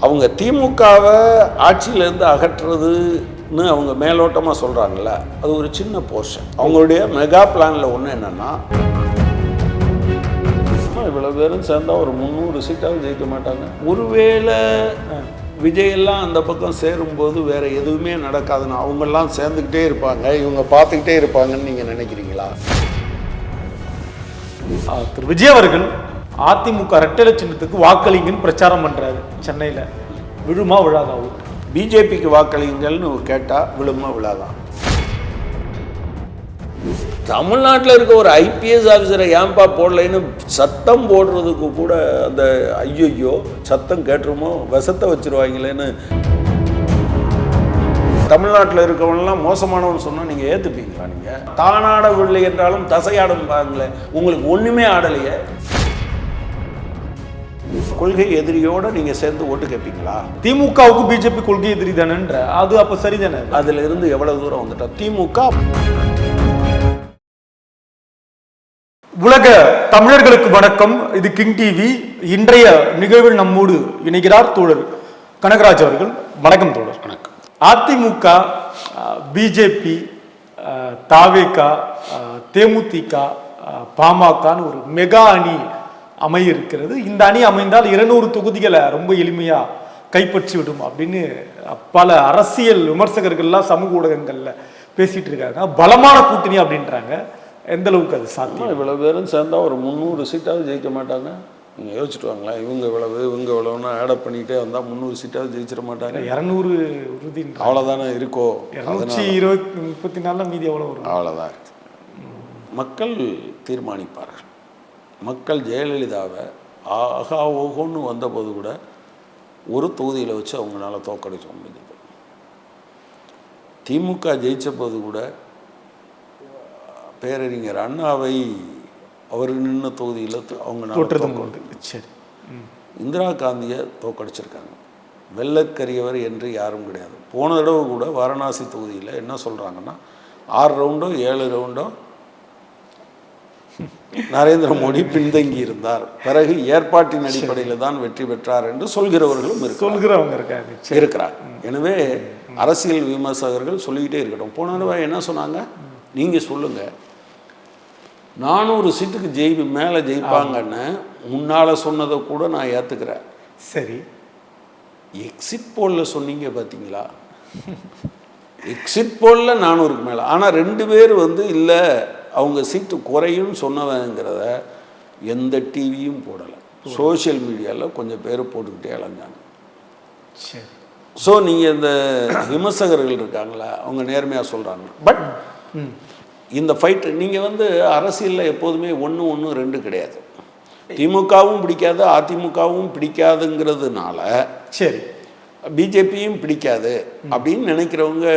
அவங்க திமுகவை ஆட்சியிலேருந்து அகற்றுறதுன்னு அவங்க மேலோட்டமாக சொல்கிறாங்கல்ல அது ஒரு சின்ன போர்ஷன் அவங்களுடைய மெகா பிளானில் ஒன்று என்னென்னா இவ்வளோ பேரும் சேர்ந்தா ஒரு முந்நூறு சீட்டாவது ஜெயிக்க மாட்டாங்க. ஒருவேளை விஜய் எல்லாம் அந்த பக்கம் சேரும்போது வேற எதுவுமே நடக்காதுன்னு அவங்கெல்லாம் சேர்ந்துக்கிட்டே இருப்பாங்க இவங்க பார்த்துக்கிட்டே இருப்பாங்கன்னு நீங்கள் நினைக்கிறீங்களா? ஆ, திரு விஜய் அவர்கள் அதிமுக ரெட்டலை சின்னத்துக்கு வாக்களிங்கன்னு பிரச்சாரம் பண்றாரு சென்னையில. விழுமா விழாதா ஓட்டு பிஜேபிக்கு வாக்களிங்கள்னு கேட்டால் விழுமா விழாதான் தமிழ்நாட்டில் இருக்க ஒரு ஐபிஎஸ் ஆஃபீஸரை ஏன்பா போடலைன்னு சத்தம் போடுறதுக்கு கூட அந்த ஐயையோ சத்தம் கேட்டுருமோ? விஷத்தை வச்சிருவாங்களேன்னு. தமிழ்நாட்டில் இருக்கவங்கலாம் மோசமானவன் சொன்னால் நீங்கள் ஏற்றுப்பீங்களா நீங்கள் தானாடவில்லை என்றாலும் தசையாடும் பாருங்களே உங்களுக்கு ஒன்றுமே ஆடலையே. கொள்கை எதிரியோட நீங்கள் சேர்ந்து ஓட்டு கேட்பீங்களா திமுகவுக்கு பிஜேபி கொள்கை எதிரி தானேன்ற அது அப்ப சரிதானே? அதுல இருந்து எவ்வளவு தூரம் வந்துட்டா? திமுக உலக தமிழர்களுக்கு வணக்கம். இது கிங் டிவி இன்றைய நிகழ்வில் நம்மோடு இணைகிறார் தோழர் கனகராஜ் அவர்கள். வணக்கம் தோழர். வணக்கம். அதிமுக பிஜேபி தாவேகா தேமுதிக பாமகன்னு ஒரு மெகா அணி அமைய இருக்கிறது இந்த அணி அமைந்தால் இருநூறு தொகுதிகளை ரொம்ப எளிமையா கைப்பற்றி விடும் அப்படின்னு பல அரசியல் விமர்சகர்கள்லாம் சமூக ஊடகங்கள்ல பேசிட்டு இருக்காங்க. பலமான கூட்டணி அப்படின்றாங்க. எந்த அளவுக்கு அது சாத்தியம்? இவ்வளவு பேரும் சேர்ந்தா ஒரு முந்நூறு சீட்டாவது ஜெயிக்க மாட்டாங்க. நீங்க யோசிச்சுட்டு வாங்களேன். இவங்க இவ்வளவு இவங்க இவ்வளவுன்னு ஆட் பண்ணிட்டே வந்தா முந்நூறு சீட்டாவது ஜெயிச்சிட மாட்டாங்க. இரநூறு உறுதின்ற அவ்வளவுதானே இருக்கோ? இருநூற்றி இருபத்தி முப்பத்தி நாலுல மீதி எவ்வளவு வரும்? அவ்வளோதான் மக்கள் தீர்மானிப்பார்கள். மக்கள் ஜெயலலிதாவை ஆகா ஓகோன்னு வந்தபோது கூட ஒரு தொகுதியில் வச்சு அவங்களால தோக்கடிக்க முடிஞ்சது. திமுக ஜெயிச்ச போது கூட பேரறிஞர் அண்ணாவை அவர் நின்ன தொகுதியில் உண்டு. சரி. இந்திரா காந்தியை தோக்கடிச்சிருக்காங்க வெள்ளக்கரியவர் என்று யாரும் கிடையாது. போன தடவை கூட வாரணாசி தொகுதியில் என்ன சொல்கிறாங்கன்னா ஆறு ரவுண்டோ ஏழு ரவுண்டோ நரேந்திர மோடி பின்தங்கி இருந்தார். பிறகு ஏற்பாட்டின் அடிப்படையில் தான் வெற்றி பெற்றார் என்று சொல்கிறவர்களும் சொல்கிறவங்க இருக்காங்க. இருக்கிறார். எனவே அரசியல் விமர்சகர்கள் சொல்லிக்கிட்டே இருக்கட்டும். போன தடவை என்ன சொன்னாங்க? நீங்கள் சொல்லுங்க. நானூறு சீட்டுக்கு ஜெயி மேலே ஜெயிப்பாங்கன்னு முன்னால் சொன்னதை கூட நான் ஏற்றுக்கிறேன் சரி. எக்ஸிட் போலில் சொன்னீங்க பார்த்தீங்களா எக்ஸிட் போலில் நானூறுக்கு மேலே. ஆனால் ரெண்டு பேர் வந்து இல்லை. அவங்க சீட்டு குறையும்னு சொன்னவங்கிறத எந்த டிவியும் போடலை. சோஷியல் மீடியாவில் கொஞ்சம் பேர் போட்டுக்கிட்டே அலைஞ்சாங்க. சரி. ஸோ நீங்கள் இந்த விமர்சகர்கள் இருக்காங்களா அவங்க நேர்மையாக சொல்கிறாங்க பட் இந்த ஃபைட் நீங்கள் வந்து அரசியலில் எப்போதுமே ஒன்று ஒன்று ரெண்டு கிடையாது. திமுகவும் பிடிக்காது அதிமுகவும் பிடிக்காதுங்கிறதுனால சரி. பிஜேபியும் பிடிக்காது அப்படின்னு நினைக்கிறவங்க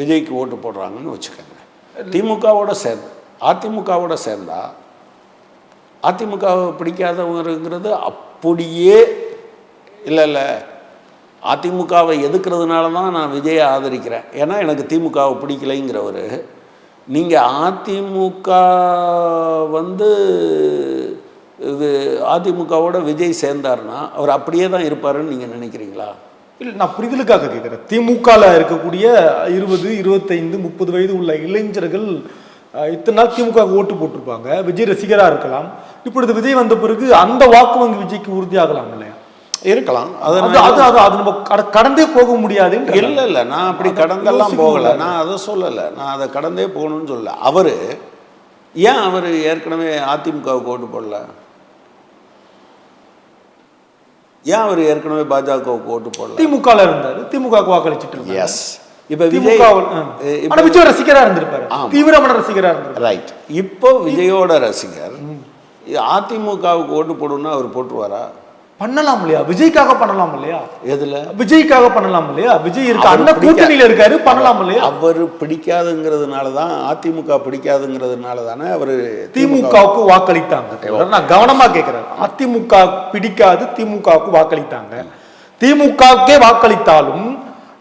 விஜய்க்கு ஓட்டு போடுறாங்கன்னு வச்சுக்கோங்க. திமுகவோட சேர்ந்து அதிமுகவோட சேர்ந்தா அதிமுகவை பிடிக்காதவங்கிறது அப்படியே இல்லை இல்லை. அதிமுகவை எதுக்குறதுனால தான் நான் விஜயை ஆதரிக்கிறேன். ஏன்னா எனக்கு திமுகவை பிடிக்கலைங்கிறவர். நீங்கள் அதிமுக வந்து இது அதிமுகவோட விஜய் சேர்ந்தாருன்னா அவர் அப்படியே தான் இருப்பாருன்னு நீங்கள் நினைக்கிறீங்களா? இல்லை நான் புரிதலுக்காக கேட்குறேன் திமுகவில் இருக்கக்கூடிய இருபது இருபத்தைந்து முப்பது வயது உள்ள இளைஞர்கள் இத்தனை நாள் திமுக ஓட்டு போட்டிருப்பாங்க. விஜய் ரசிகராக இருக்கலாம். இப்பொழுது விஜய் வந்த பிறகு அந்த வாக்கு வங்கி விஜய்க்கு உறுதியாகலாம் இல்லையா? இருக்கலாம். அது அது அது அது நம்ம கட- கடந்தே போக முடியாதுன்னு இல்லை இல்லை. நான் அப்படி கடந்தெல்லாம் போகலை. முடியாது. நான் அதை சொல்லலை. நான் அதை கடந்தே போகணும்னு சொல்லல. அவர் ஏன் அவர் ஏற்கனவே அதிமுகவுக்கு ஓட்டு போடல? ஏன் அவர் ஏற்கனவே பாஜகவுக்கு ஓட்டு போடல? திமுகல இருந்தாரு. திமுக வாக்களிச்சிட்டு இருந்தாரு. எஸ் இப்போ விஜய் திமுக இப்ப- ஆனா விஜய் ரசிகரா இருந்திருப்பாரு. தீவிரமான ரசிகரா இருந்திருப்பாரு. ரைட் இப்போ விஜயோட ரசிகர் அதிமுகவுக்கு ஓட்டு போடணும்னா அவர் போட்டுருவாரா? பண்ணலாம் இல்லையா? விஜய்க்காக பண்ணலாம் இல்லையா? எதுல? விஜய்க்காக பண்ணலாம் இல்லையா? விஜய் இருக்க பிடிக்க- கூட்டணியில இருக்காரு பண்ணலாம் இல்லையா? அவர் பிடிக்காதுங்கிறதுனால தான் அதிமுக பிடிக்காதுங்கிறதுனால தானே அவர் திமுகவுக்கு வாக்களித்தாங்க நான் கவனமா கேட்கிறேன் அதிமுக பிடிக்காது திமுகவுக்கு வாக்களித்தாங்க. திமுகவுக்கே வாக்களித்தாலும்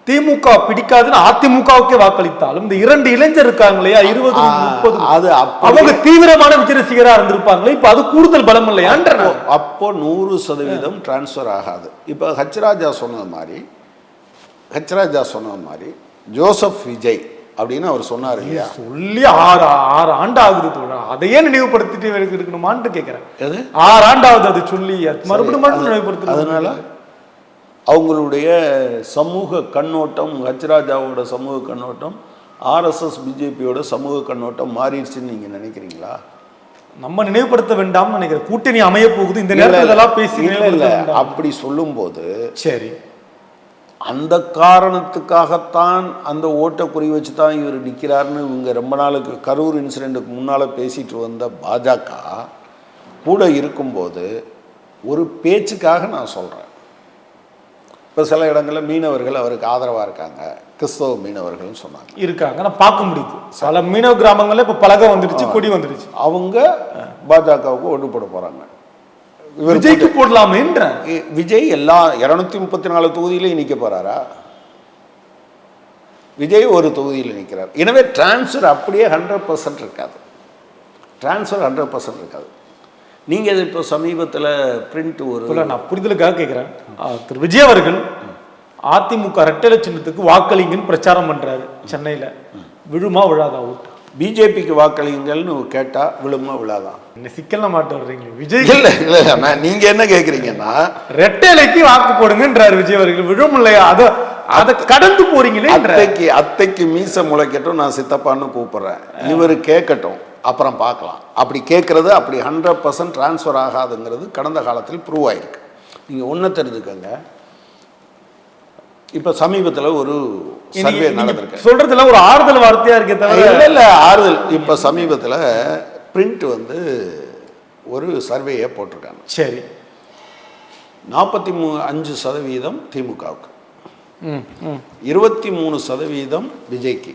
திமுக பிடிக்காதுன்னு அதிமுகவுக்கே வாக்களித்தாலும் இந்த இரண்டு இளைஞர் இருக்காங்க இல்லையா? இருபது முப்பது. அது அவங்க தீவிரமான விஜய் ரசிகரா இருந்திருப்பாங்களே இப்ப அது கூடுதல் பலம் இல்லையான்ற அப்போ- நூறு சதவீதம் டிரான்ஸ்ஃபர் ஆகாது. இப்போ ஹச்ராஜா சொன்னது மாதிரி ஹச்ராஜா சொன்னது மாதிரி ஜோசப் விஜய் அப்படின்னு அவர் சொன்னார் இல்லையா? சொல்லி ஆறு ஆறு ஆண்டு ஆகுது தோழா அதையே நினைவுபடுத்திட்டு இருக்கணுமான்னு கேட்கிறேன் எது? ஆறு ஆண்டாவது அது சொல்லி மறுபடியும் நினைவுபடுத்தணும் அதனால? அவங்களுடைய சமூக கண்ணோட்டம் ஹச்ராஜாவோட சமூக கண்ணோட்டம் ஆர்எஸ்எஸ் பிஜேபியோட சமூக கண்ணோட்டம் மாறிடுச்சுன்னு நீங்க நினைக்கிறீங்களா? நம்ம நினைவுபடுத்த வேண்டாம்னு நினைக்கிறேன். கூட்டணி அமைய போகுது. இந்த நேரத்துல பேசி இல்ல. அப்படி சொல்லும்போது சரி. அந்த காரணத்துக்காகத்தான் அந்த ஓட்டை குறி வச்சு தான் இவர் நிற்கிறாருன்னு இவங்க ரொம்ப நாளுக்கு கரூர் இன்சிடெண்ட்டுக்கு முன்னால் பேசிட்டு வந்த பாஜக கூட இருக்கும்போது ஒரு பேச்சுக்காக நான் சொல்கிறேன் இப்போ சில இடங்களில் மீனவர்கள் அவருக்கு ஆதரவாக இருக்காங்க. கிறிஸ்தவ மீனவர்கள்னு சொன்னாங்க. இருக்காங்க. நான் பார்க்க முடியுது. பல மீனவ கிராமங்கள்ல இப்ப பலகை வந்துடுச்சு கொடி வந்துடுச்சு. அவங்க பாஜகவுக்கு ஓட்டு போட போகிறாங்க விஜய்க்கு போடலாமேன்ற விஜய் எல்லா இரநூத்தி முப்பத்தி நாலு தொகுதியிலையும் நிற்க போறாரா? விஜய் ஒரு தொகுதியில் நிற்கிறார் எனவே டிரான்ஸ்ஃபர் அப்படியே ஹண்ட்ரட் பர்சன்ட் இருக்காது. டிரான்ஸ்ஃபர் ஹண்ட்ரட் பர்சன்ட் இருக்காது. நீங்கள் இப்போ சமீபத்தில் பிரிண்ட் ஒரு சொல்ல நான் புரிதலுக்காக கேட்கிறேன் திரு விஜய் அவர்கள் அதிமுக ரெட்டலை சின்னத்துக்கு வாக்களிங்கன்னு பிரச்சாரம் பண்றாரு சென்னையில. விழுமா விழாதா ஓட்டு? பிஜேபிக்கு வாக்களிங்கள்னு கேட்டால் விழுமா விழாதான் என்ன சிக்கல்ல மாட்டு வர்றீங்க விஜய்? இல்லை இல்லை நான் நீங்கள் என்ன கேட்குறீங்கன்னா ரெட்டைலைக்கு வாக்கு போடுங்கன்றாரு விஜய் அவர்கள் விழும் இல்லையா? அத அதை கடந்து போறீங்களே அத்தைக்கு அத்தைக்கு மீச முளைக்கட்டும் நான் சித்தப்பான்னு கூப்பிடுறேன். இவர் கேட்கட்டும் அப்புறம் பார்க்கலாம். அப்படி கேட்குறது அப்படி ஹண்ட்ரட் பர்சன்ட் ட்ரான்ஸ்ஃபர் ஆகாதுங்கிறது கடந்த காலத்தில் ப்ரூவ் ஆயிருக்கு. நீங்கள் ஒன்று தெரிஞ்சுக்கங்க. இப்போ சமீபத்தில் ஒரு சர்வே நடந்திருக்கு. சொல்றதுல ஒரு ஆறுதல் வார்த்தையா இருக்கே தவிர இல்லை இல்லை ஆறுதல். இப்போ சமீபத்தில் பிரிண்ட் வந்து ஒரு சர்வேயை போட்டிருக்காங்க. சரி. நாற்பத்தி மூ அஞ்சு சதவீதம் திமுகவுக்கு. இருபத்தி மூணு சதவீதம் விஜய்க்கு.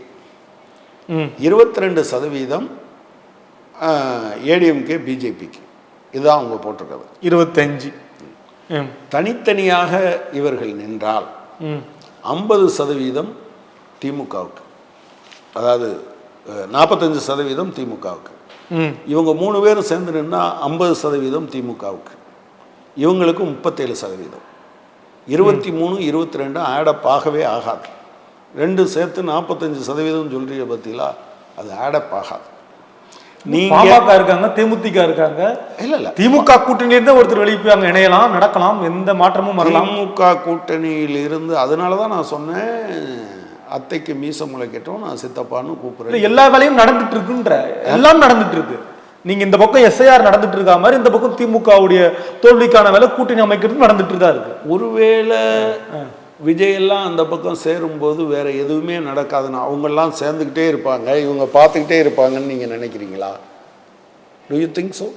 இருபத்தி ரெண்டு சதவீதம் ஏடிஎம்கே பிஜேபிக்கு. இதுதான் அவங்க போட்டிருக்கிறது. இருபத்தஞ்சு. தனித்தனியாக இவர்கள் நின்றால் ஐம்பது சதவீதம் திமுகவுக்கு. அதாவது நாற்பத்தஞ்சு சதவீதம் திமுகவுக்கு. இவங்க மூணு பேரும் சேர்ந்து நின்னா ஐம்பது சதவீதம் திமுகவுக்கு. இவங்களுக்கு முப்பத்தேழு சதவீதம். இருபத்தி மூணு இருபத்தி ரெண்டு ஆடப் ஆகவே ஆகாது. ரெண்டு சேர்த்து நாற்பத்தஞ்சு சதவீதம் சொல்றீங்க பார்த்தீங்களா அது ஆடப் ஆகாது. பாமக இருக்காங்க தேமுதிக இருக்காங்க. இல்ல இல்ல. திமுக கூட்டணியில இருந்து ஒருத்தர் வெளியே போய் இணையலாம் நடக்கலாம் எந்த மாற்றமும் வரலாம். திமுக கூட்டணியில் இருந்து அதனால தான் நான் சொன்னேன் அத்தைக்கு மீச முளைக்கட்டும் நான் சித்தப்பான்னு கூப்பிடுறேன். எல்லா வேலையும் நடந்துட்டு இருக்குன்ற. எல்லாம் நடந்துட்டு இருக்கு. நீங்க இந்த பக்கம் எஸ்ஐஆர் நடந்துட்டு இருக்கா மாதிரி இந்த பக்கம் திமுகவுடைய தோல்விக்கான வேலை கூட்டணி அமைக்கிறது நடந்துட்டு தான் இருக்கு. ஒருவேளை விஜய் எல்லாம் அந்த பக்கம் சேரும்போது வேற எதுவுமே நடக்காதுன்னு அவங்கெல்லாம் சேர்ந்துக்கிட்டே இருப்பாங்க. இவங்க பார்த்துக்கிட்டே இருப்பாங்கன்னு நீங்க நினைக்கிறீங்களா? டு யூ திங்க் ஸோ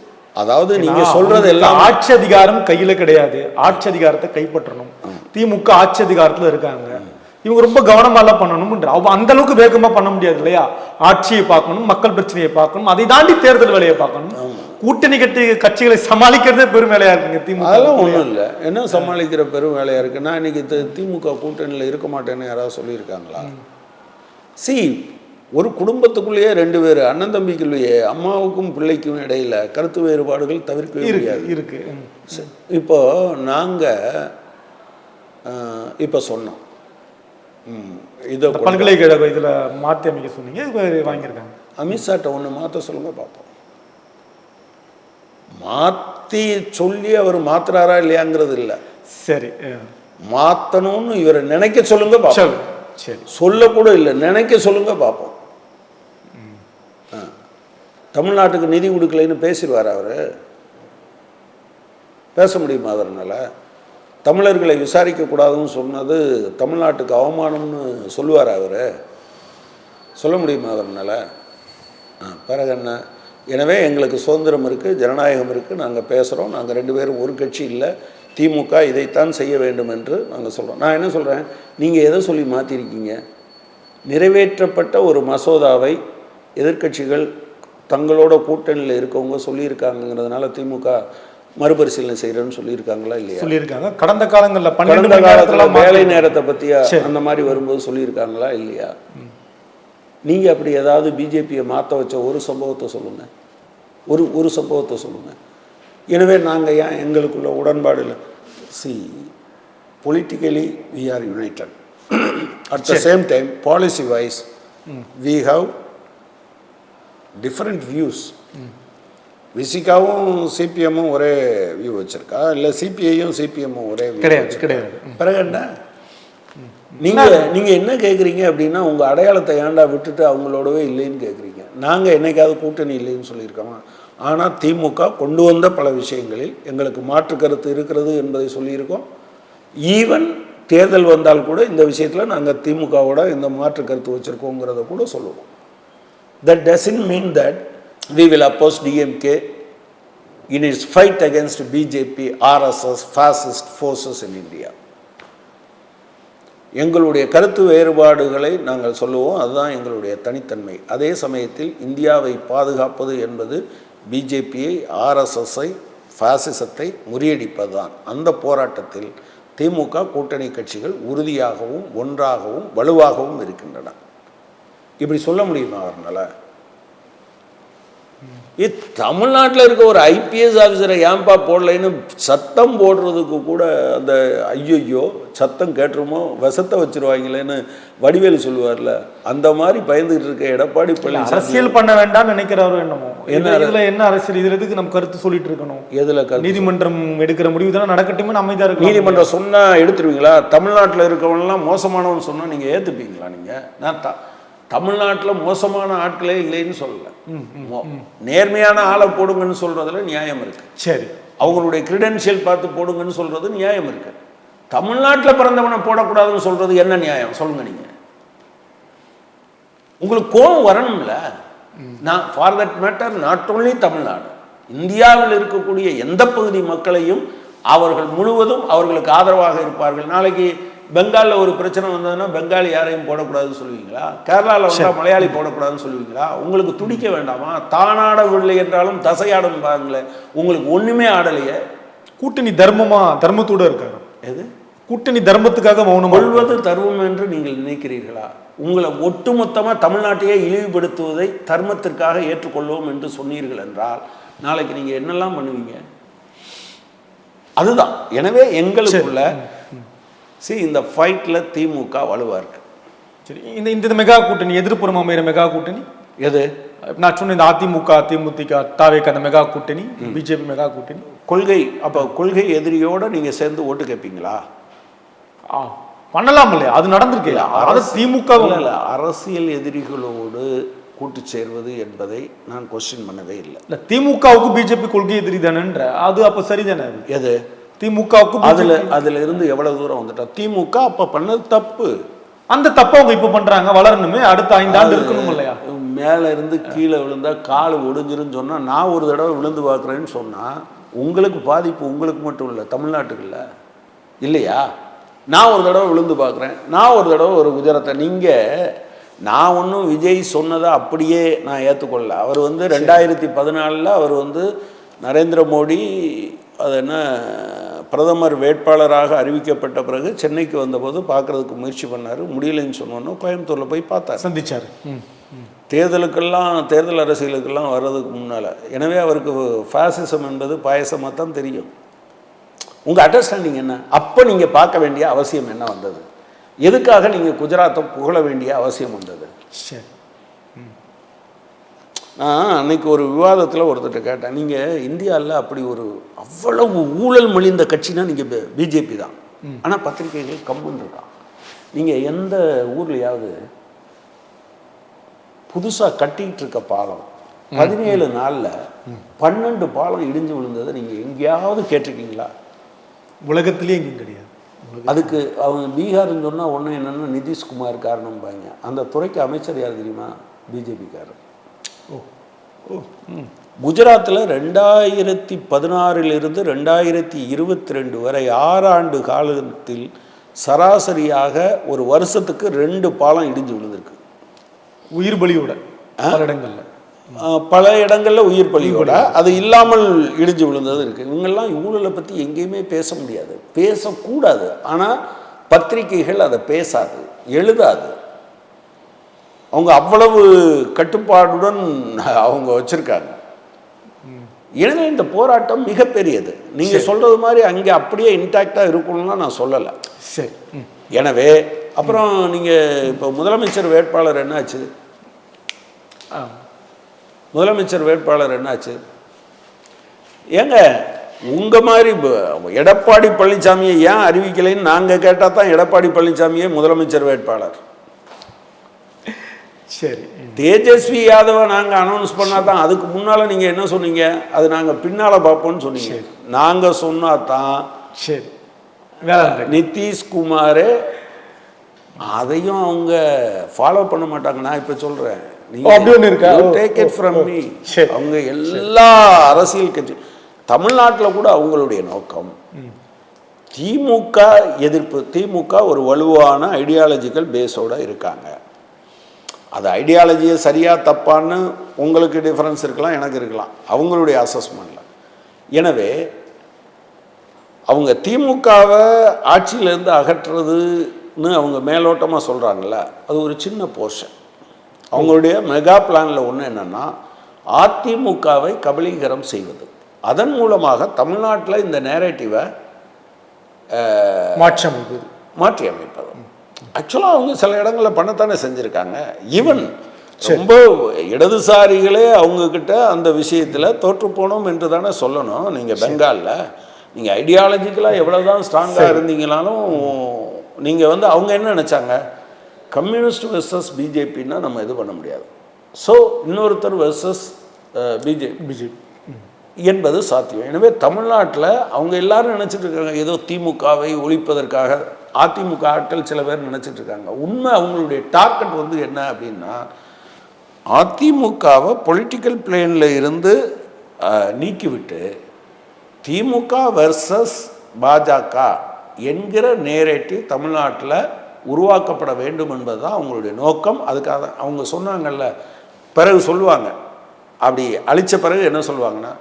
அதாவது நீங்க சொல்றது எல்லாம் ஆட்சி அதிகாரம் கையில கிடையாது. ஆட்சி அதிகாரத்தை கைப்பற்றணும். திமுக ஆட்சி அதிகாரத்துல இருக்காங்க. இவங்க ரொம்ப கவனமா எல்லாம் பண்ணணும்ன்ற அவங்க அந்த அளவுக்கு வேகமா பண்ண முடியாது இல்லையா? ஆட்சியை பார்க்கணும் மக்கள் பிரச்சனையை பார்க்கணும் அதை தாண்டி தேர்தல் வேலையை பார்க்கணும். கூட்டணி கட்டி கட்சிகளை சமாளிக்கிறதே பெரும் வேலையா இருக்குங்க திமுக. அதெல்லாம் ஒன்றும் இல்லை. என்ன சமாளிக்கிற பெரும் வேலையா இருக்கு? நான் இன்னைக்கு திமுக கூட்டணியில் இருக்க மாட்டேன்னு யாராவது சொல்லியிருக்காங்களா? சி ஒரு குடும்பத்துக்குள்ளேயே ரெண்டு பேர் அண்ணன் தம்பிக்குள்ளேயே அம்மாவுக்கும் பிள்ளைக்கும் இடையில கருத்து வேறுபாடுகள் தவிர்க்கவே இருக்கு முடியாது. இருக்கு. இப்போ நாங்கள் இப்போ சொன்னோம். இதை பல்கலைக்கழக இதுல மாத்தி அமைக்க சொன்னீங்க. இது வாங்கியிருக்காங்க. அமித்ஷாட்ட ஒன்று மாற்ற சொல்லுங்க பார்ப்போம் மாற்றி சொல்லி அவர் மாத்துறாரா இல்லையாங்கிறது இல்லை. சரி. மாற்றணும்னு இவரை நினைக்க சொல்லுங்க பார்ப்போம் சரி. சொல்லக்கூட இல்லை நினைக்க சொல்லுங்க பார்ப்போம். தமிழ்நாட்டுக்கு நிதி கொடுக்கலைன்னு பேசிடுவார் அவர்? பேச முடியுமா அதனால தமிழர்களை விசாரிக்கக்கூடாதுன்னு சொன்னது தமிழ்நாட்டுக்கு அவமானம்னு சொல்லுவார் அவர்? சொல்ல முடியுமா அதனால பிறகு என்ன? எனவே எங்களுக்கு சுதந்திரம் இருக்குது ஜனநாயகம் இருக்குது நாங்கள் பேசுகிறோம் நாங்கள் ரெண்டு பேரும் ஒரு கட்சி இல்லை. திமுக இதைத்தான் செய்ய வேண்டும் என்று நாங்கள் சொல்கிறோம் நான் என்ன சொல்கிறேன் நீங்கள் எதை சொல்லி மாற்றிருக்கீங்க நிறைவேற்றப்பட்ட ஒரு மசோதாவை எதிர்க்கட்சிகள் தங்களோட கூட்டணியில் இருக்கவங்க சொல்லியிருக்காங்கங்கிறதுனால திமுக மறுபரிசீலனை செய்கிறேன்னு சொல்லியிருக்காங்களா இல்லையா? சொல்லியிருக்காங்க. கடந்த காலங்கள்ல பன்னெண்டு கடந்த காலத்தில் வேலை நேரத்தை பற்றியா. அந்த மாதிரி வரும்போது சொல்லியிருக்காங்களா இல்லையா? நீங்கள் அப்படி ஏதாவது பிஜேபியை மாற்ற வச்ச ஒரு சம்பவத்தை சொல்லுங்கள் ஒரு ஒரு சம்பவத்தை சொல்லுங்கள் எனவே நாங்கள் ஏன் எங்களுக்குள்ள உடன்பாடு இல்லை? See politically we are united at the same time policy wise we have different views விசிகாவும் சிபிஎம்மும் ஒரே வியூ வச்சிருக்கா? இல்லை சிபிஐயும் சிபிஎம்மும் ஒரே வச்சிருக்கா? கிடையாது. பிறகு என்ன? நீங்க நீங்க என்ன கேக்குறீங்க அப்படின்னா உங்க அடையாளத்தை ஏன்டா விட்டுட்டு அவங்களோடவே இல்லைன்னு கேக்குறீங்க. நாங்க என்னைக்காவது கூட்டணி இல்லைன்னு சொல்லியிருக்கோமா? ஆனா திமுக கொண்டு வந்த பல விஷயங்களில் எங்களுக்கு மாற்று கருத்து இருக்கிறது என்பதை சொல்லியிருக்கோம். ஈவன் தேர்தல் வந்தால் கூட இந்த விஷயத்துல நாங்க திமுகவோட இந்த மாற்று கருத்து வச்சிருக்கோங்கிறத கூட சொல்லுவோம். That doesn't mean that we will oppose DMK in its fight against BJP, RSS, fascist forces in India. எங்களுடைய கருத்து வேறுபாடுகளை நாங்கள் சொல்லுவோம். அதுதான் எங்களுடைய தனித்தன்மை. அதே சமயத்தில் இந்தியாவை பாதுகாப்பது என்பது பிஜேபியை ஆர்எஸ்எஸ்ஐ ஃபாசிசத்தை முறியடிப்பதுதான். அந்த போராட்டத்தில் திமுக கூட்டணி கட்சிகள் உறுதியாகவும் ஒன்றாகவும் வலுவாகவும் இருக்கின்றன. இப்படி சொல்ல முடியுமா அவர்னால இது தமிழ்நாட்டில் இருக்க ஒரு ஐபிஎஸ் ஆஃபீஸரை ஏன்பா போடலைன்னு சத்தம் போடுறதுக்கு கூட அந்த ஐயையோ சத்தம் கேட்டுருமோ விஷத்தை வச்சிருவாங்களேன்னு வடிவேலு சொல்லுவார்ல அந்த மாதிரி பயந்துகிட்டு இருக்க எடப்பாடி பழனிசாமி அரசியல் பண்ண வேண்டாம்னு நினைக்கிறாரோ என்னமோ? என்ன இதுல என்ன அரசியல்? இதுல எதுக்கு நம்ம கருத்து சொல்லிட்டு இருக்கணும்? எதுல? நீதிமன்றம் எடுக்கிற முடிவு தானே நடக்கட்டுமே அமைதியா இருக்கலாம். நீதிமன்றம் சொன்னா எடுத்துருவீங்களா? தமிழ்நாட்டில் இருக்கவன்லாம் மோசமானவன் சொன்னா நீங்க ஏத்துப்பீங்களா நீங்க? நான் தமிழ்நாட்டில் மோசமான ஆட்களே இல்லைன்னு சொல்லல. நேர்மையான ஆளை போடுங்கன்னு சொல்றதுல நியாயம் இருக்கு. சரி. அவங்களுடைய கிரெடென்ஷியல் பார்த்து போடுங்கன்னு சொல்றது நியாயம் இருக்கு. தமிழ்நாட்டில் பிறந்தவனை போடக்கூடாதுன்னு சொல்றது என்ன நியாயம்? சொல்லுங்க நீங்க. உங்களுக்கு கோபம் வரணும்ல? நான் for that matter not only Tamil Nadu இந்தியாவில் இருக்கக்கூடிய எந்த பகுதி மக்களையும் அவர்கள் முழுவதும் அவர்களுக்கு ஆதரவாக இருப்பார்கள். நாளைக்கு பெங்காலில் ஒரு பிரச்சனை வந்ததுன்னா பெங்காலி யாரையும் போடக்கூடாதுன்னு சொல்லுவீங்களா? கேரளாவில் வந்தால் மலையாளி போடக்கூடாதுன்னு சொல்லுவீங்களா? உங்களுக்கு துடிக்க வேண்டாமா? தானாடவில்லை என்றாலும் தசையாடும் பாருங்களேன். உங்களுக்கு ஒண்ணுமே ஆடலையே. கூட்டணி தர்மமா தர்மத்தோட இருக்காரு. எது? கூட்டணி தர்மத்துக்காக மௌனமா கொள்வது தர்மம் என்று நீங்கள் நினைக்கிறீர்களா? உங்களை ஒட்டுமொத்தமா தமிழ்நாட்டையே இழிவுபடுத்துவதை தர்மத்திற்காக ஏற்றுக்கொள்வோம் என்று சொன்னீர்கள் என்றால் நாளைக்கு நீங்க என்னெல்லாம் பண்ணுவீங்க? அதுதான். எனவே எங்களுக்குள்ள சி இந்த ஃபைட்ல திமுக வலுவா இருக்கு. சரி இந்த இந்த மெகா கூட்டணி எதிர்ப்புறம் அமைகிற மெகா கூட்டணி? எது? நான் சொன்ன இந்த அதிமுக அதிமுக தாவேக்கு அந்த மெகா கூட்டணி பிஜேபி மெகா கூட்டணி. கொள்கை அப்ப கொள்கை எதிரியோட நீங்க சேர்ந்து ஓட்டு கேட்பீங்களா ஆ பண்ணலாம் இல்லையா? அது நடந்திருக்கு. அது திமுக இல்ல, அரசியல் எதிரிகளோடு கூட்டு சேர்வது என்பதை நான் கொஸ்டின் பண்ணவே இல்லை. இல்ல திமுகவுக்கு பிஜேபி கொள்கை எதிரி தானேன்ற அது அப்ப சரிதானே? எது? திமுகவுக்கு அதுல அதுல இருந்து எவ்வளவு தூரம் வந்துட்டா? திமுக அப்ப பண்ணது தப்பு. அந்த தப்ப அவங்க இப்ப பண்றாங்க வளரணுமே அடுத்த ஐந்து ஆண்டு இருக்கணும் இல்லையா? மேல இருந்து கீழே விழுந்தா கால் ஒடிஞ்சிருன்னு சொன்னா நான் ஒரு தடவை விழுந்து பார்க்குறேன்னு சொன்னா உங்களுக்கு பாதிப்பு உங்களுக்கு மட்டும் இல்லை தமிழ்நாட்டுக்கு இல்லை. இல்லையா? நான் ஒரு தடவை விழுந்து பார்க்குறேன் நான் ஒரு தடவை ஒரு குஜராத்தை. நீங்க நான் ஒன்றும் விஜய் சொன்னதை அப்படியே நான் ஏற்றுக்கொள்ளல அவர் வந்து ரெண்டாயிரத்தி பதினாலில் அவர் வந்து நரேந்திர மோடி அது என்ன பிரதமர் வேட்பாளராக அறிவிக்கப்பட்ட பிறகு சென்னைக்கு வந்தபோது பார்க்கறதுக்கு முயற்சி பண்ணார். முடியலைன்னு சொன்னோன்னே கோயம்புத்தூரில் போய் பார்த்தார். சந்திச்சாரு. ம். தேர்தலுக்கெல்லாம் தேர்தல் அரசியலுக்கெல்லாம் வர்றதுக்கு முன்னால். எனவே அவருக்கு ஃபாசிசம் என்பது பாயசமாக தான் தெரியும். உங்கள் அண்டர்ஸ்டாண்டிங் என்ன? அப்போ நீங்கள் பார்க்க வேண்டிய அவசியம் என்ன வந்தது? எதுக்காக நீங்கள் குஜராத்தை புகழ வேண்டிய அவசியம் வந்தது? சரி. நான் அன்னைக்கு ஒரு விவாதத்தில் ஒருத்தர்கிட்ட கேட்டேன். நீங்கள் இந்தியாவில் அப்படி ஒரு அவ்வளவு ஊழல் மலிந்த கட்சினா நீங்கள் பிஜேபி தான். ஆனால் பத்திரிகைகள் கம்முன்னு இருக்கான் நீங்கள் எந்த ஊர்லையாவது புதுசாக கட்டிக்கிட்டு இருக்க பாலம் பதினேழு நாளில் பன்னெண்டு பாலம் இடிஞ்சு விழுந்ததை நீங்கள் எங்கேயாவது கேட்டிருக்கீங்களா? உலகத்திலேயே எங்கேயும் கிடையாது. அதுக்கு அவங்க பீகார்னு சொன்னால் ஒன்று என்னென்னா நிதிஷ்குமார் காரணம்பாங்க. அந்த துறைக்கு அமைச்சர் யார் தெரியுமா? பிஜேபிக்காரர் குஜராத்தில் ரெண்டாயிரத்தி பதினாறிலிருந்து ரெண்டாயிரத்தி இருபத்தி ரெண்டு வரை ஆறாண்டு காலத்தில் சராசரியாக ஒரு வருஷத்துக்கு ரெண்டு பாலம் இடிஞ்சு விழுந்திருக்கு. உயிர் பலியோட பல இடங்கள்ல. பல இடங்கள்ல உயிர் பலியோட. அது இல்லாமல் இடிஞ்சு விழுந்தது இருக்கு. இவங்கெல்லாம் ஊழலை பத்தி எங்கேயுமே பேச முடியாது. பேசக்கூடாது. ஆனா பத்திரிகைகள் அதை பேசாது எழுதாது. அவங்க அவ்வளவு கட்டுப்பாடுடன் அவங்க வச்சிருக்காங்க. எனவே இந்த போராட்டம் மிகப்பெரியது. நீங்க சொல்றது மாதிரி அங்கே அப்படியே இன்டாக்டா இருக்கணும்லாம் நான் சொல்லலை. சரி. எனவே அப்புறம் நீங்க இப்போ முதலமைச்சர் வேட்பாளர் என்னாச்சு. முதலமைச்சர் வேட்பாளர் என்னாச்சு? ஏங்க உங்க மாதிரி எடப்பாடி பழனிசாமியை ஏன் அறிவிக்கலைன்னு நாங்க கேட்டா தான் எடப்பாடி பழனிசாமியே முதலமைச்சர் வேட்பாளர். சரி. தேஜஸ்வி யாதவை நாங்க அனௌன்ஸ் பண்ணா தான் அதுக்கு முன்னால நீங்க என்ன சொன்னீங்க? அது நாங்க பின்னால பார்ப்போம்னு சொன்னீங்க. நாங்க சொன்னா தான் சரி நிதிஷ்குமார் அதையும் அவங்க ஃபாலோ பண்ண மாட்டாங்க. நான் இப்போ சொல்கிறேன் டேக் இட் ஃப்ரம் மீ. அவங்க எல்லா அரசியல் கட்சி தமிழ்நாட்டில் கூட அவங்களுடைய நோக்கம் திமுக எதிர்ப்பு திமுக ஒரு வலுவான ஐடியாலஜிக்கல் பேஸோட இருக்காங்க. அது ஐடியாலஜியை சரியா தப்பான்னு உங்களுக்கு டிஃபரன்ஸ் இருக்கலாம் எனக்கு இருக்கலாம். அவங்களுடைய அசஸ்மெண்ட்டில் எனவே அவங்க திமுகவை ஆட்சியிலேருந்து அகற்றுறதுன்னு அவங்க மேலோட்டமாக சொல்கிறாங்கல்ல அது ஒரு சின்ன போர்ஷன் அவங்களுடைய மெகா பிளானில் ஒன்று என்னென்னா அதிமுகவை கபலீகரம் செய்வது. அதன் மூலமாக தமிழ்நாட்டில் இந்த நேரேட்டிவை மாற்றம் இது மாற்றி அமைப்பது ஆக்சுவலாக அவங்க சில இடங்களில் பண்ணத்தானே செஞ்சுருக்காங்க. ஈவன் ரொம்ப இடதுசாரிகளே அவங்க கிட்ட அந்த விஷயத்தில் தோற்று போனோம் என்று தானே சொல்லணும். நீங்கள் பெங்காலில் நீங்கள் ஐடியாலஜிக்கலாக எவ்வளோ தான் ஸ்ட்ராங்காக இருந்தீங்கனாலும் நீங்கள் வந்து அவங்க என்ன நினச்சாங்க? கம்யூனிஸ்ட் வெர்சஸ் பிஜேபின்னா நம்ம இது பண்ண முடியாது. ஸோ இன்னொருத்தர் வெர்சஸ் பிஜேபி பிஜேபி என்பது சாத்தியம். எனவே தமிழ்நாட்டில் அவங்க எல்லாரும் நினைச்சிட்டு இருக்காங்க ஏதோ திமுகவை ஒழிப்பதற்காக அதிமுக ஆட்கள் சில பேர் நினச்சிட்டு இருக்காங்க. உண்மை அவங்களுடைய டார்கெட் வந்து என்ன அப்படின்னா அதிமுகவை பொலிட்டிக்கல் பிளேனில் இருந்து நீக்கிவிட்டு திமுக வர்சஸ் பாஜக என்கிற நேரேட்டிவ் தமிழ்நாட்டில் உருவாக்கப்பட வேண்டும் என்பது தான் அவங்களுடைய நோக்கம். அதுக்காக அவங்க சொன்னாங்கல்ல பிறகு சொல்லுவாங்க. அப்படி அழிச்ச பிறகு என்ன சொல்லுவாங்கன்னா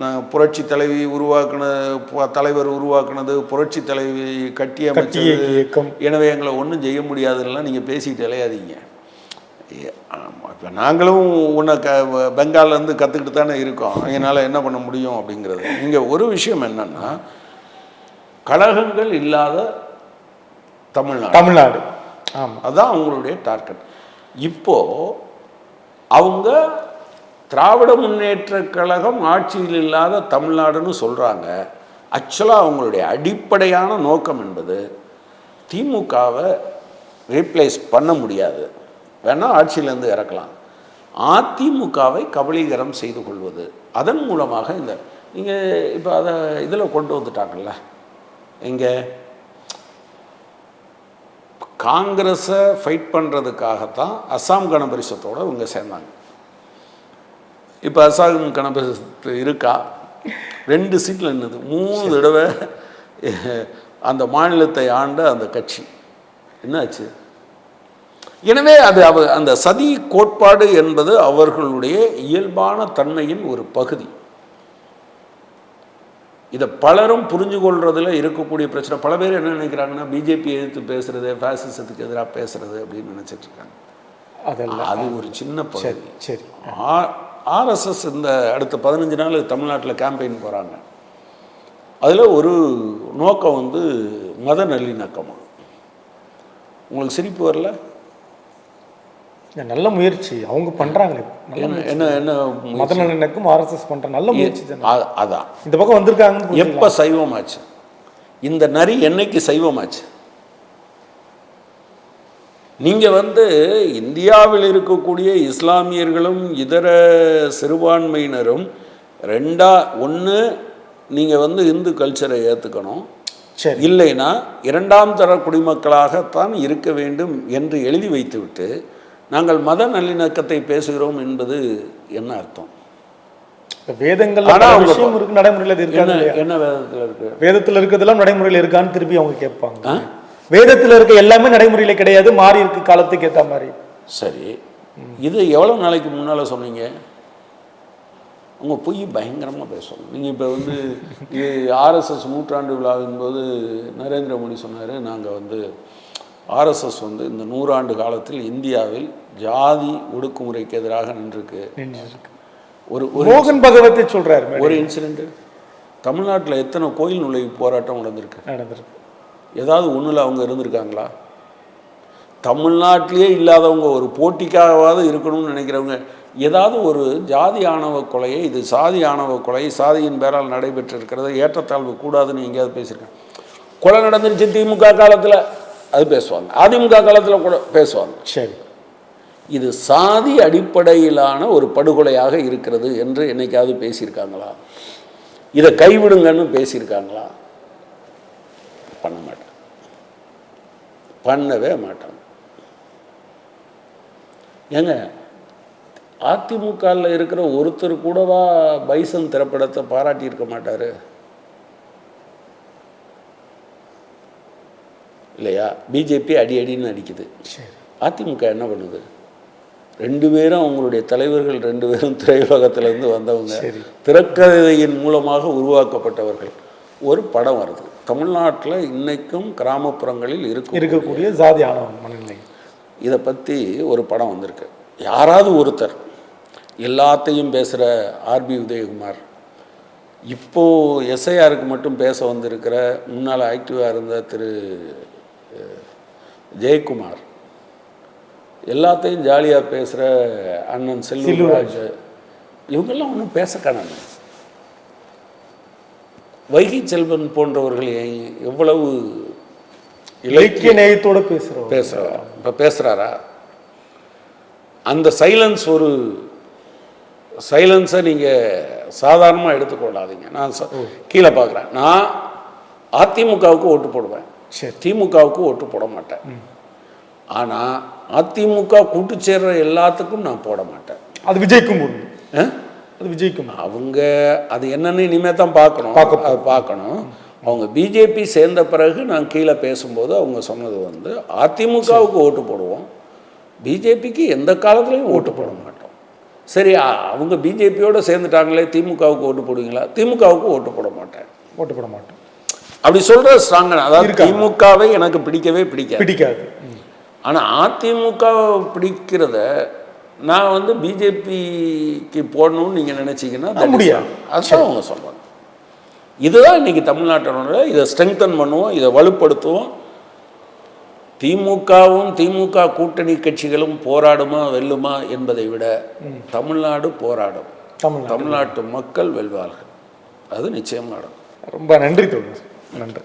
நான் புரட்சி தலைவி உருவாக்குன தலைவர் உருவாக்குனது புரட்சி தலைவி கட்டி அமைச்சது. எனவே எங்களை ஒன்றும் செய்ய முடியாதுன்னெலாம் நீங்கள் பேசிக்கிட்டு இலையாதீங்க இப்போ நாங்களும் உன்னை க பெங்கால்லேருந்து கற்றுக்கிட்டு தானே இருக்கோம். என்னால் என்ன பண்ண முடியும் அப்படிங்கிறது. இங்கே ஒரு விஷயம் என்னன்னா கழகங்கள் இல்லாத தமிழ்நாடு. தமிழ்நாடு. ஆமா. அதுதான் அவங்களுடைய டார்கெட். இப்போ அவங்க திராவிட முன்னேற்ற கழகம் ஆட்சியில் இல்லாத தமிழ்நாடுன்னு சொல்கிறாங்க ஆக்சுவலாக அவங்களுடைய அடிப்படையான நோக்கம் என்பது திமுகவை ரீப்ளேஸ் பண்ண முடியாது. வேணால் ஆட்சியிலேருந்து இறக்கலாம். அதிமுகவை கபலீகரம் செய்து கொள்வது. அதன் மூலமாக இந்த நீங்கள் இப்போ அதை இதில் கொண்டு வந்துட்டாங்கல்ல. எங்கே காங்கிரஸை ஃபைட் பண்ணுறதுக்காகத்தான் அஸ்ஸாம் கணபரிசத்தோட இவங்க சேர்ந்தாங்க. இப்போ அஸ்ஸாம் கணபரிசத்து இருக்கா? ரெண்டு சீட்டில் நின்னுது. மூணு தடவை அந்த மாநிலத்தை ஆண்ட அந்த கட்சி. என்னாச்சு? எனவே அது அவ அந்த சதி கோட்பாடு என்பது அவர்களுடைய இயல்பான தன்மையின் ஒரு பகுதி. இதை பலரும் புரிஞ்சு கொள்றதுல இருக்கக்கூடிய பிரச்சனை. பல பேர் என்ன நினைக்கிறாங்கன்னா பிஜேபி எதிர்த்து பேசுறது ஃபேசிசத்துக்கு எதிராக பேசுறது அப்படின்னு நினைச்சிட்டு இருக்காங்க. அதெல்லாம். அது ஒரு சின்ன சரி பகுதி. சரி. ஆர்எஸ்எஸ் இந்த அடுத்த பதினஞ்சு நாள் தமிழ்நாட்டில் கேம்பெயின் போகிறாங்க. அதில் ஒரு நோக்கம் வந்து மத நல்லிணக்கமாக உங்களுக்கு சிரிப்பு வரல? நல்ல முயற்சி. அவங்க பண்றாங்க நல்ல என்ன என்ன மத நலனுக்கும் ஆர்எஸ்எஸ் பண்ற நல்ல முயற்சி அதான். இந்த பக்கம் புரிஞ்சுக்கலாம். எப்போ சைவமாச்சு? இந்த நரி என்னைக்கு சைவமாச்சு? நீங்க வந்து இந்தியாவில் இருக்கக்கூடிய இஸ்லாமியர்களும் இதர சிறுபான்மையினரும் ரெண்டா ஒன்று நீங்க வந்து இந்து கல்ச்சரை ஏற்றுக்கணும் சரி. இல்லைனா இரண்டாம் தர குடிமக்களாகத்தான் இருக்க வேண்டும் என்று எழுதி வைத்துவிட்டு நாங்கள் மத நல்லிணக்கத்தை பேசுகிறோம் என்பது என்ன அர்த்தம்? அவங்க விஷயம் இருக்கு நடைமுறையில் இல்லையா? என்ன வேதத்தில் இருக்கு? வேதத்துல இருக்கிறதெல்லாம் நடைமுறையில் இருக்கான்னு திருப்பி அவங்க கேட்பாங்க. வேதத்துல இருக்க எல்லாமே நடைமுறையில கிடையாது மாறி இருக்கு காலத்துக்கு ஏத்த மாதிரி. சரி. இது எவ்வளோ நாளைக்கு முன்னால் சொன்னீங்க? அவங்க பொய் பயங்கரமாக பேசுவாங்க. நீங்கள் இப்போ வந்து ஆர்எஸ்எஸ் நூற்றாண்டு விழாவின் போது நரேந்திர மோடி சொன்னார் நாங்கள் வந்து ஆர்எஸ்எஸ் வந்து இந்த நூறாண்டு காலத்தில் இந்தியாவில் ஜாதி ஒடுக்குமுறைக்கு எதிராக நின்றுருக்கு. ஒரு மோகன் பகவத்தை சொல்றாரு மேடம். ஒரு இன்சிடெண்ட்டு தமிழ்நாட்டில் எத்தனை கோயில் நுழைவு போராட்டம் நடந்திருக்கு? நடந்திருக்கு. ஏதாவது ஒன்றில் அவங்க இருந்திருக்காங்களா? தமிழ்நாட்டிலே இல்லாதவங்க ஒரு போட்டிக்காகவாவது இருக்கணும்னு நினைக்கிறவங்க ஏதாவது ஒரு ஜாதி ஆணவ கொலையை இது சாதி ஆணவ கொலை சாதியின் பேரால் நடைபெற்றிருக்கிறது ஏற்றத்தாழ்வு கூடாதுன்னு எங்கேயாவது பேசியிருக்காங்க. கொலை நடந்துருச்சு திமுக காலத்தில் அது பேசுவாங்க. அதிமுக காலத்தில் கூட பேசுவாங்க. சரி. இது சாதி அடிப்படையிலான ஒரு படுகொலையாக இருக்கிறது என்று என்னைக்காவது பேசியிருக்காங்களா? இதை கைவிடுங்கன்னு பேசியிருக்காங்களா? பண்ண மாட்டாங்க பண்ணவே மாட்டாங்க ஏங்க அதிமுகவில் இருக்கிற ஒருத்தர் கூடவா பைசன் திரைப்படத்தை பாராட்டி இருக்க மாட்டாரு? இல்லையா? பிஜேபி அடி அடின்னு அடிக்குது. சரி. அதிமுக என்ன பண்ணுது? ரெண்டு பேரும் அவங்களுடைய தலைவர்கள் ரெண்டு பேரும் திரையுலகத்திலேருந்து வந்தவங்க. திரைக்கதையின் மூலமாக உருவாக்கப்பட்டவர்கள். ஒரு படம் வருது. தமிழ்நாட்டில் இன்னைக்கும் கிராமப்புறங்களில் இருக்கும் இருக்கக்கூடிய ஜாதி ஆணவ மனநிலை. இதை பற்றி ஒரு படம் வந்திருக்கு. யாராவது ஒருத்தர் எல்லாத்தையும் பேசுகிற ஆர்பி உதயகுமார் இப்போ எஸ்ஐஆருக்கு மட்டும் பேச வந்திருக்கிற முன்னால் ஆக்டிவாக இருந்த திரு ஜெயக்குமார் எல்லாத்தையும் ஜாலியாக பேசுகிற அண்ணன் செல்வராஜ் இவங்கெல்லாம் ஒன்றும் பேச காணாம வைகை செல்வன் போன்றவர்கள் எவ்வளவு இலக்கிய நேயத்தோட பேசுறோம். பேசுகிறாரா இப்போ பேசுகிறாரா அந்த சைலன்ஸ் ஒரு சைலன்ஸை நீங்கள் சாதாரணமாக எடுத்துக்கொள்ளாதீங்க. நான் கீழே பார்க்குறேன். நான் அதிமுகவுக்கு ஓட்டு போடுவேன். சரி. திமுகவுக்கு ஓட்டு போட மாட்டேன். ஆனால் அதிமுக கூட்டு சேர்ற எல்லாத்துக்கும் நான் போட மாட்டேன். அது விஜய்க்கும் உண்டு? அது விஜய்க்கும். அவங்க அது என்னன்னு இனிமேல் தான் பார்க்கணும் அது பார்க்கணும். அவங்க பிஜேபி சேர்ந்த பிறகு நான் கீழே பேசும்போது அவங்க சொன்னது வந்து அதிமுகவுக்கு ஓட்டு போடுவோம். பிஜேபிக்கு எந்த காலத்துலையும் ஓட்டு போட மாட்டோம். சரி அவங்க பிஜேபியோட சேர்ந்துட்டாங்களே திமுகவுக்கு ஓட்டு போடுவீங்களா? திமுகவுக்கு ஓட்டு போட மாட்டேன். ஓட்டு போட மாட்டோம். அப்படி சொல்கிற ஸ்ட்ராங்கான அதாவது. திமுகவை எனக்கு பிடிக்கவே பிடிக்காது. பிடிக்காது. ஆனால் அதிமுக பிடிக்கிறத நான் வந்து பிஜேபிக்கு போடணும்னு நீங்கள் நினச்சிங்கன்னா முடியாது. அதுதான் அவங்க சொல்கிறாங்க இதுதான் இன்னைக்கு தமிழ்நாட்டோட இதை ஸ்ட்ரெங்தன் பண்ணுவோம் இதை வலுப்படுத்துவோம். திமுகவும் திமுக கூட்டணி கட்சிகளும் போராடுமா வெல்லுமா என்பதை விட தமிழ்நாடு போராடும். தமிழ்நாடு. தமிழ்நாட்டு மக்கள் வெல்வார்கள். அது நிச்சயம் நடக்கும். ரொம்ப நன்றி தோழர். நன்றி.